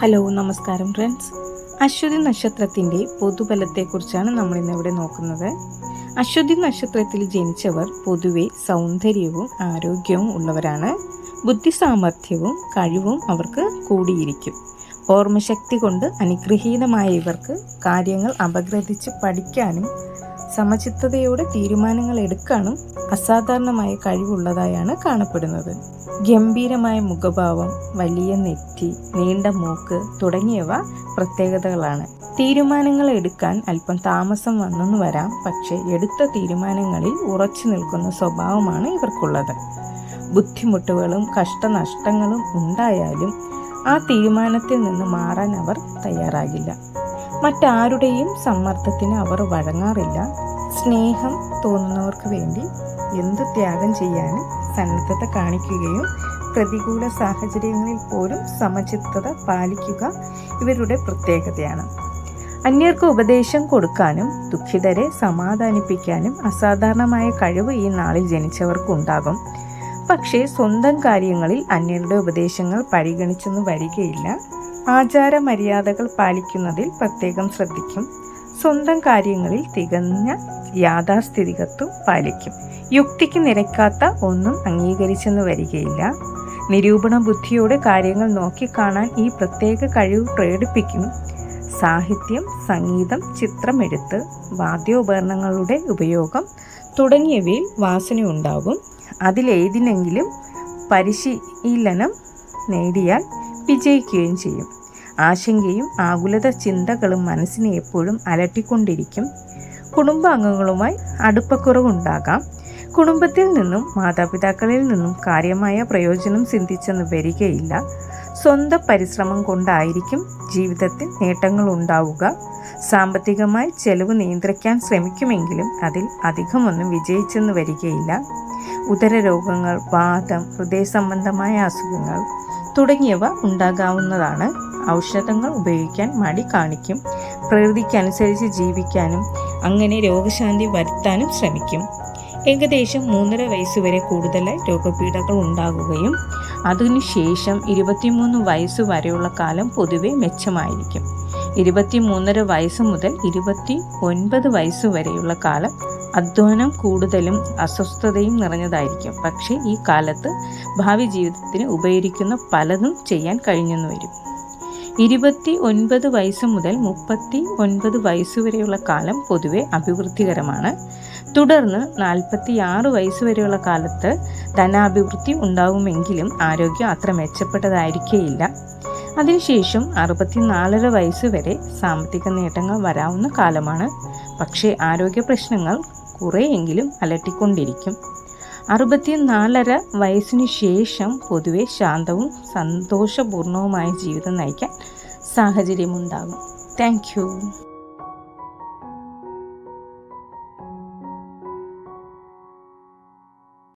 Hello നമസ്കാരം friends Aswathy നക്ഷത്രത്തിന്റെ പൊതുബലത്തെക്കുറിച്ചാണ് നമ്മൾ ഇന്നിവിടെ നോക്കുന്നത്. അശ്വതി നക്ഷത്രത്തിൽ ജനിച്ചവർ പൊതുവെ സൗന്ദര്യവും ആരോഗ്യവും ഉള്ളവരാണ്. ബുദ്ധി സാമർഥ്യവും കഴിവും അവർക്ക് കൂടിയിരിക്കും. ഓർമ്മശക്തി കൊണ്ട് അനുഗ്രഹീതമായ ഇവർക്ക് കാര്യങ്ങൾ അപഗ്രഥിച്ച് പഠിക്കാനും സമചിത്തതയോടെ തീരുമാനങ്ങൾ എടുക്കാനും അസാധാരണമായ കഴിവുള്ളതായാണ് കാണപ്പെടുന്നത്. ഗംഭീരമായ മുഖഭാവം വലിയ നെറ്റി നീണ്ട മൂക്ക് തുടങ്ങിയവ പ്രത്യേകതകളാണ്. തീരുമാനങ്ങൾ എടുക്കാൻ അല്പം താമസം വന്നെന്ന് വരാം പക്ഷേ എടുത്ത തീരുമാനങ്ങളിൽ ഉറച്ചു നിൽക്കുന്ന സ്വഭാവമാണ് ഇവർക്കുള്ളത്. ബുദ്ധിമുട്ടുകളും കഷ്ടനഷ്ടങ്ങളും ഉണ്ടായാലും ആ തീരുമാനത്തിൽ നിന്ന് മാറാൻ അവർ തയ്യാറാകില്ല. മറ്റാരുടെയും സമ്മർദ്ദത്തിന് അവർ വഴങ്ങാറില്ല. സ്നേഹം തോന്നുന്നവർക്ക് വേണ്ടി എന്ത് ത്യാഗം ചെയ്യാനും സന്നദ്ധത കാണിക്കുകയും പ്രതികൂല സാഹചര്യങ്ങളിൽ പോലും സമചിത്തത പാലിക്കുക ഇവരുടെ പ്രത്യേകതയാണ്. അന്യർക്ക് ഉപദേശം കൊടുക്കാനും ദുഃഖിതരെ സമാധാനിപ്പിക്കാനും അസാധാരണമായ കഴിവ് ഈ നാളിൽ ജനിച്ചവർക്കുണ്ടാകും. പക്ഷേ സ്വന്തം കാര്യങ്ങളിൽ അന്യരുടെ ഉപദേശങ്ങൾ പരിഗണിച്ചൊന്നും വരികയില്ല. ആചാര മര്യാദകൾ പാലിക്കുന്നതിൽ പ്രത്യേകം ശ്രദ്ധിക്കും. സ്വന്തം കാര്യങ്ങളിൽ തികഞ്ഞ യാഥാസ്ഥിതികത്വം പാലിക്കും. യുക്തിക്ക് നിരക്കാത്ത ഒന്നും അംഗീകരിച്ചെന്ന് വരികയില്ല. നിരൂപണ ബുദ്ധിയോടെ കാര്യങ്ങൾ നോക്കിക്കാണാൻ ഈ പ്രത്യേക കഴിവ് പ്രകടിപ്പിക്കും സാഹിത്യം സംഗീതം ചിത്രമെഴുത്ത് വാദ്യോപകരണങ്ങളുടെ ഉപയോഗം തുടങ്ങിയവയിൽ വാസന ഉണ്ടാകും. അതിലേതിനെങ്കിലും പരിശീലനം നേടിയാൽ വിജയിക്കുകയും ചെയ്യും. ആശങ്കയും ആകുലത ചിന്തകളും മനസ്സിനെ എപ്പോഴും അലട്ടിക്കൊണ്ടിരിക്കും. കുടുംബാംഗങ്ങളുമായി അടുപ്പക്കുറവുണ്ടാകാം. കുടുംബത്തിൽ നിന്നും മാതാപിതാക്കളിൽ നിന്നും കാര്യമായ പ്രയോജനം ചിന്തിച്ചെന്ന് വരികയില്ല. സ്വന്തം പരിശ്രമം കൊണ്ടായിരിക്കും ജീവിതത്തിൽ നേട്ടങ്ങൾ ഉണ്ടാവുക. സാമ്പത്തികമായി ചെലവ് നിയന്ത്രിക്കാൻ ശ്രമിക്കുമെങ്കിലും അതിൽ അധികമൊന്നും വിജയിച്ചെന്ന് വരികയില്ല. ഉദരരോഗങ്ങൾ വാദം ഹൃദയ സംബന്ധമായ അസുഖങ്ങൾ തുടങ്ങിയവ ഉണ്ടാകാവുന്നതാണ്. ഔഷധങ്ങൾ ഉപയോഗിക്കാൻ മടി കാണിക്കും. പ്രകൃതിക്കനുസരിച്ച് ജീവിക്കാനും അങ്ങനെ രോഗശാന്തി വരുത്താനും ശ്രമിക്കും. ഏകദേശം മൂന്നര വയസ്സുവരെ കൂടുതലായി രോഗപീഠകൾ ഉണ്ടാകുകയും അതിനുശേഷം ഇരുപത്തിമൂന്ന് വയസ്സ് വരെയുള്ള കാലം പൊതുവെ മെച്ചമായിരിക്കും. ഇരുപത്തിമൂന്നര വയസ്സ് മുതൽ ഇരുപത്തി ഒൻപത് വയസ്സ് വരെയുള്ള കാലം അധ്വാനം കൂടുതലും അസ്വസ്ഥതയും നിറഞ്ഞതായിരിക്കും. പക്ഷേ ഈ കാലത്ത് ഭാവി ജീവിതത്തിന് ഉപകരിക്കുന്ന പലതും ചെയ്യാൻ കഴിഞ്ഞെന്ന് വരും. ഇരുപത്തി ഒൻപത് വയസ്സ് മുതൽ മുപ്പത്തി ഒൻപത് വയസ്സ് വരെയുള്ള കാലം പൊതുവെ അഭിവൃദ്ധികരമാണ്. തുടർന്ന് നാൽപ്പത്തി ആറ് വയസ്സ് വരെയുള്ള കാലത്ത് ധനാഭിവൃദ്ധി ഉണ്ടാവുമെങ്കിലും ആരോഗ്യം അത്ര മെച്ചപ്പെട്ടതായിരിക്കേയില്ല. അതിനുശേഷം അറുപത്തിനാലര വയസ്സ് വരെ സാമ്പത്തിക നേട്ടങ്ങൾ വരാവുന്ന കാലമാണ്. പക്ഷേ ആരോഗ്യ പ്രശ്നങ്ങൾ കുറേയെങ്കിലും അലട്ടിക്കൊണ്ടിരിക്കും. അറുപത്തിനാലര വയസ്സിനു ശേഷം പൊതുവെ ശാന്തവും സന്തോഷപൂർണവുമായ ജീവിതം നയിക്കാൻ സാഹചര്യമുണ്ടാകും. താങ്ക്